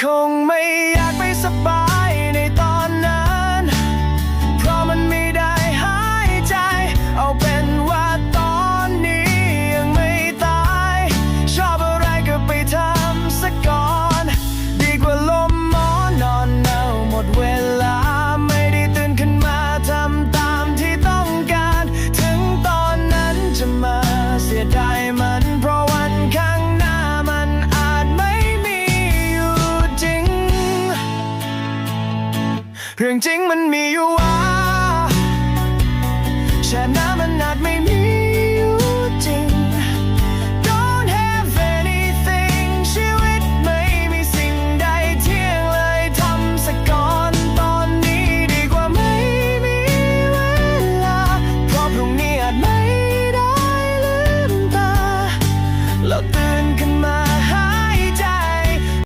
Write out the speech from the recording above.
คงไม่ เรื่องจริงมันมีอยู่ว่าแช่น้ำมันอาจไม่